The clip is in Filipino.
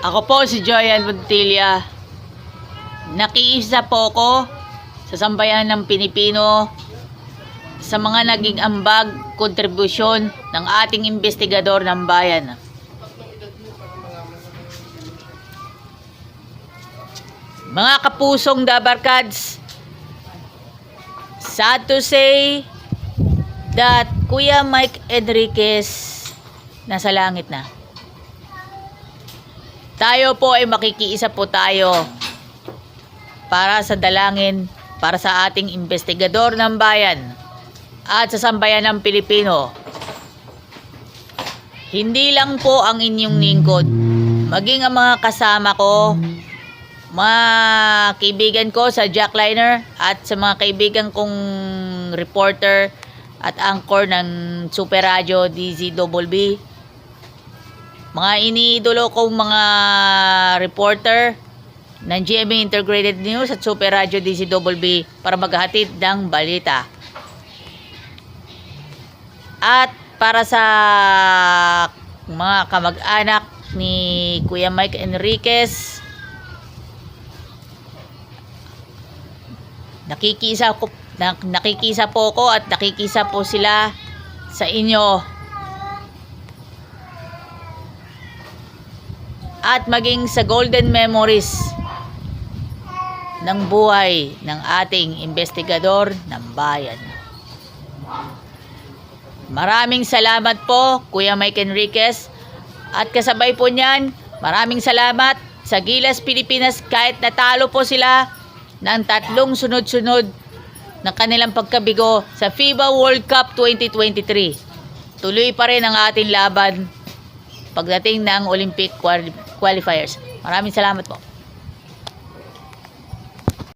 Ako po si Joyan Montilla. Nakiisa po ko sa sambayan ng Pilipino sa mga naging ambag kontribusyon ng ating investigador ng bayan. Mga kapusong Dabarkads, sad to say that Kuya Mike Enriquez nasa langit na. Tayo po ay makikiisa po tayo para sa dalangin para sa ating investigador ng bayan at sa sambayan ng Pilipino. Hindi lang po ang inyong lingkod, maging ang mga kasama ko, mga kaibigan ko sa Jackliner at sa mga kaibigan kong reporter at anchor ng Super Radio DZWB. Mga iniidolo kong mga reporter ng GMA Integrated News at Super Radio DZWB para maghatid ng balita. At para sa mga kamag-anak ni Kuya Mike Enriquez, nakikisa ko nak- nakikisa po ko at nakikisa po sila sa inyo at maging sa golden memories ng buhay ng ating investigador ng bayan. Maraming salamat po, Kuya Mike Enriquez. At kasabay po niyan, maraming salamat sa Gilas Pilipinas kahit natalo po sila ng tatlong sunod-sunod ng kanilang pagkabigo sa FIBA World Cup 2023. Tuloy pa rin ang ating laban pagdating ng Olympic qualifiers. Maraming salamat po.